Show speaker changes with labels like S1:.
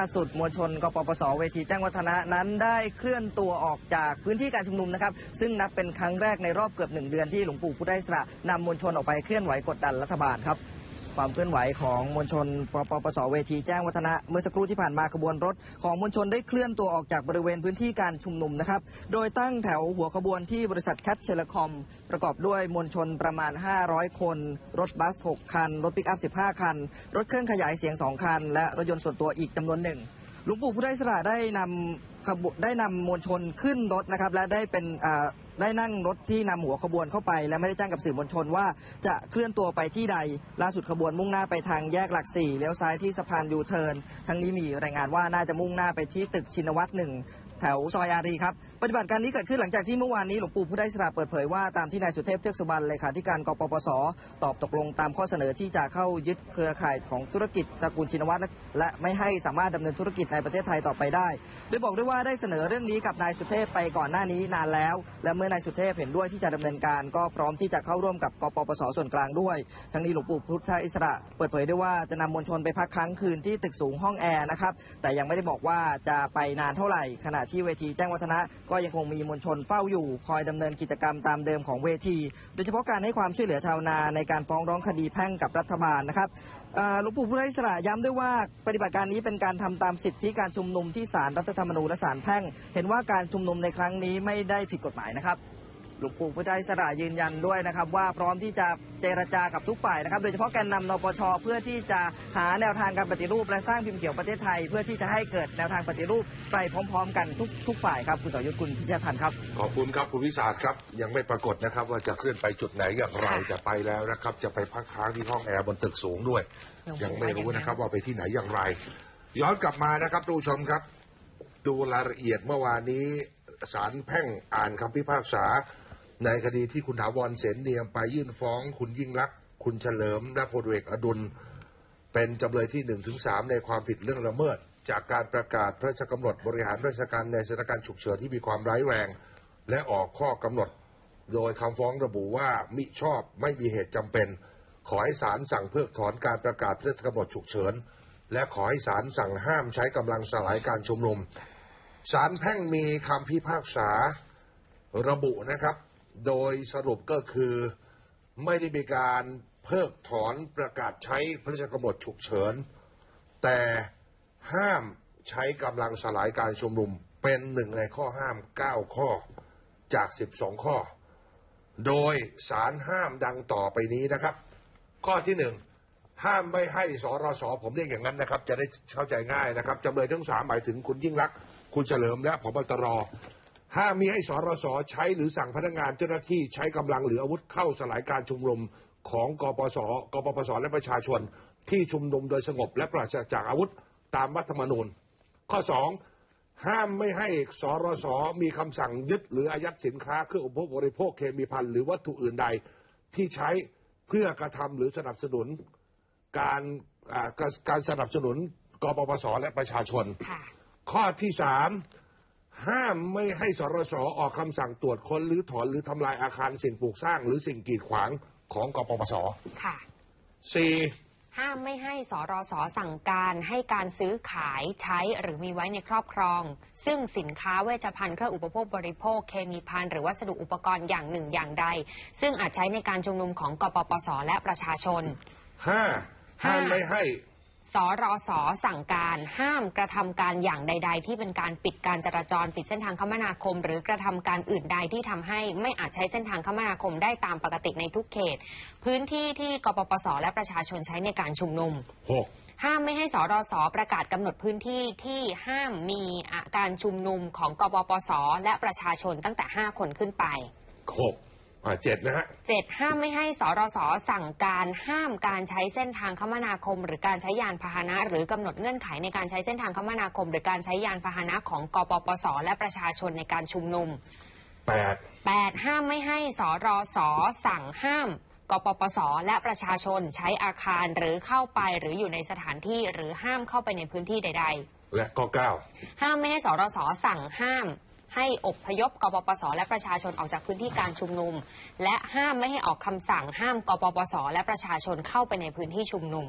S1: ล่าสุดมวลชนกปปสเวทีแจ้งวัฒนะนั้นได้เคลื่อนตัวออกจากพื้นที่การชุมนุมนะครับ ซึ่งนับเป็นครั้งแรกในรอบเกือบหนึ่งเดือนที่หลวงปู่พุทธอิสระนำมวลชนออกไปเคลื่อนไหวกดดันรัฐบาลครับ ความเคลื่อนไหวของมวลชนปปปสเวทีแจ้งวัฒนะเมื่อสักครู่ที่ผ่านมาขบวนรถ ของมวลชนได้เคลื่อนตัวออกจากบริเวณพื้นที่การชุมนุมนะครับ โดยตั้งแถวหัวขบวนที่บริษัทแคทเชลคอม ประกอบด้วยมวลชนประมาณ 500 คน รถบัส 6 คัน รถปิกอัพ 15 คัน รถเครื่องขยายเสียง 2 คัน และรถยนต์ส่วนตัวอีกจำนวนหนึ่งหลวงปู่พุทธอิสระได้นำขบวนได้นำมวลชนขึ้นรถนะครับ และได้เป็นอ่า ได้นั่งรถที่นำหัวขบวนเข้าไป และไม่ได้แจ้งกับสื่อมวลชนว่าจะเคลื่อนตัวไปที่ใดล่าสุดขบวนมุ่งหน้าไปทางแยกหลักสี่เลี้ยวซ้ายที่สะพานยูเทิร์นทั้งนี้มีรายงานว่าน่าจะมุ่งหน้าไปที่ตึกชินวัตรหนึ่ง แถวซอยอารีครับ ปฏิบัติการนี้เกิดขึ้นหลังจากที่เมื่อวานนี้หลวงปู่พุทธอิสระเปิดเผยว่าตามที่นายสุเทพเทือกสุบรรณเลขาธิการกปปส ตอบตกลงตามข้อเสนอที่จะเข้ายึดเครือข่ายของธุรกิจตระกูลชินวัตรและและไม่ให้สามารถดำเนินธุรกิจในประเทศไทยต่อไปได้ โดยบอกด้วยว่าได้เสนอเรื่องนี้กับนายสุเทพไปก่อนหน้านี้นานแล้ว และเมื่อนายสุเทพเห็นด้วยที่จะดำเนินการก็พร้อมที่จะเข้าร่วมกับกปปสส่วนกลางด้วย ทั้งนี้หลวงปู่พุทธอิสระเปิดเผยด้วยว่าจะนำมวลชนไปพักค้างคืนที่ตึกสูงห้องแอร์นะครับแต่ยังไม่ได้บอกว่าจะไปนานเท่าไหร่ขณะที่เวทีแจ้งวัฒนะก็ยังคงมีมวลชนเฝ้าอยู่ คอยดำเนินกิจกรรมตามเดิมของเวที โดยเฉพาะการให้ความช่วยเหลือชาวนาในการฟ้องร้องคดีแพ่งกับรัฐบาลนะครับหลวงปู่พุทธอิสระย้ำด้วยว่าปฏิบัติการนี้เป็นการทำตามสิทธิการชุมนุมที่ศาลรัฐธรรมนูญและศาลแพ่ง เห็นว่าการชุมนุมในครั้งนี้ไม่ได้ผิดกฎหมายนะครับ หลวงปู่พุทธอิสระยืนยันด้วยนะครับ ว่าพร้อมที่จะเจรจากับทุกฝ่ายนะครับ โดยเฉพาะแกนนำนปชเพื่อที่จะหาแนวทางการปฏิรูป และสร้างพิมพ์เขียวประเทศไทย เพื่อที่จะให้เกิดแนวทางปฏิรูปไปพร้อม ๆ กันทุกทุกฝ่ายครับคุณสรยุทธคุณพิชยทันครับ
S2: ขอบคุณครับคุณวิสาทครับยังไม่ปรากฏนะครับ ว่าจะเคลื่อนไปจุดไหนอย่างไรจะไปแล้วนะครับ จะไปพักค้างที่ห้องแอร์บนตึกสูงด้วย ยังไม่รู้นะครับว่าไปที่ไหนอย่างไร ย้อนกลับมานะครับทุกผู้ชมครับ ดูรายละเอียดเมื่อวานนี้ศาลแพ่งอ่านคำพิพากษา ในคดีที่คุณถาวรเสนเนียมไปยื่นฟ้อง คุณยิ่งลักษณ์คุณเฉลิม และพลเอกอดุล เป็นจำเลยที่1นถึงสในความผิดเรื่องละเมิด จากการประกาศพระราชกำหนดบริหารราชการในสถานการณ์ฉุกเฉินที่มีความร้ายแรง และออกข้อกำหนด โดยคำฟ้องระบุว่ามิชอบไม่มีเหตุจำเป็น ขอให้ศาลสั่งเพิกถอนการประกาศพระราชกำหนดฉุกเฉิน และขอให้ศาลสั่งห้ามใช้กำลังสลายการชุมนุมศาลแพ่งมีคำพิพากษาระบุนะครับ โดยสรุปก็คือไม่ได้มีการเพิกถอนประกาศใช้พระราชกำหนดฉุกเฉิน แต่ห้ามใช้กำลังสลายการชุมนุมเป็นหนึ่งในข้อห้าม 9 ข้อจาก 12 ข้อ โดยสารห้ามดังต่อไปนี้นะครับ ข้อที่หนึ่งห้ามไม่ให้สรสผมเรียกอย่างนั้นนะครับ จะได้เข้าใจง่ายนะครับจำเลยทั้งสามหมายถึงคุณยิ่งรักษณ์คุณเฉลิมและพบตร ห้ามมีให้สรสใช้หรือสั่งพนักงานเจ้าหน้าที่ใช้กำลังหรืออาวุธเข้าสลายการชุมนุมของกปสกปปสและประชาชน ที่ชุมนุมโดยสงบและปราศจากอาวุธตามรัฐธรรมนูญ ข้อ 2 ห้ามไม่ให้สรสมีคำสั่งยึดหรืออายัดสินค้าเครื่องอุปโภคบริโภคเคมีภัณฑ์หรือวัตถุอื่นใดที่ใช้เพื่อกระทำหรือสนับสนุน การอ่าการการสนับสนุนกปปสและประชาชน
S3: ค่ะ
S2: ข้อที่สาม ห้ามไม่ให้สรสออกคำสั่งตรวจค้นหรือถอนหรือทำลายอาคารสิ่งปลูกสร้าง หรือสิ่งกีดขวางของกปปส
S3: ค่ะ
S2: สี่
S3: ห้ามไม่ให้สรสสั่งการให้การซื้อขายใช้หรือมีไว้ในครอบครอง ซึ่งสินค้าเวชภัณฑ์เครื่องอุปโภคบริโภค เคมีภัณฑ์หรือวัสดุอุปกรณ์อย่างหนึ่งอย่างใด ซึ่งอาจใช้ในการชุมนุมของกปปสและประชาชน
S2: ห้าห้ามไม่ให้
S3: สรสสั่งการห้ามกระทำการอย่างใด ๆ ที่เป็นการปิดการจราจรปิดเส้นทางคมนาคม หรือกระทำการอื่นใดที่ทำให้ไม่อาจใช้เส้นทางคมนาคมได้ตามปกติในทุกเขต พื้นที่ที่กปปส และประชาชนใช้ในการชุมนุม
S2: หก
S3: ห้ามไม่ให้สรสประกาศกำหนดพื้นที่ที่ห้ามมีอะการชุมนุมของกปปส และประชาชนตั้งแต่ 5 คนขึ้นไป
S2: หก อ่าเจ็ดนะฮะ
S3: 7. ห้ามไม่ให้สรสสั่งการห้ามการใช้เส้นทางคมนาคม หรือการใช้ยานพาหนะ หรือกำหนดเงื่อนไขในการใช้เส้นทางคมนาคม หรือการใช้ยานพาหนะของกปปส และประชาชนในการชุมนุม
S2: แปด
S3: 8. ห้ามไม่ให้สรสสั่งห้าม กปปส และประชาชนใช้อาคารหรือเข้าไปหรืออยู่ในสถานที่หรือห้ามเข้าไปในพื้นที่ใดๆ
S2: และก็เก้า
S3: ห้ามไม่ให้สรสสั่งห้าม ให้อบพยพกปปส และประชาชนออกจากพื้นที่การชุมนุม และห้ามไม่ให้ออกคำสั่งห้ามกปปส และประชาชนเข้าไปในพื้นที่ชุมนุม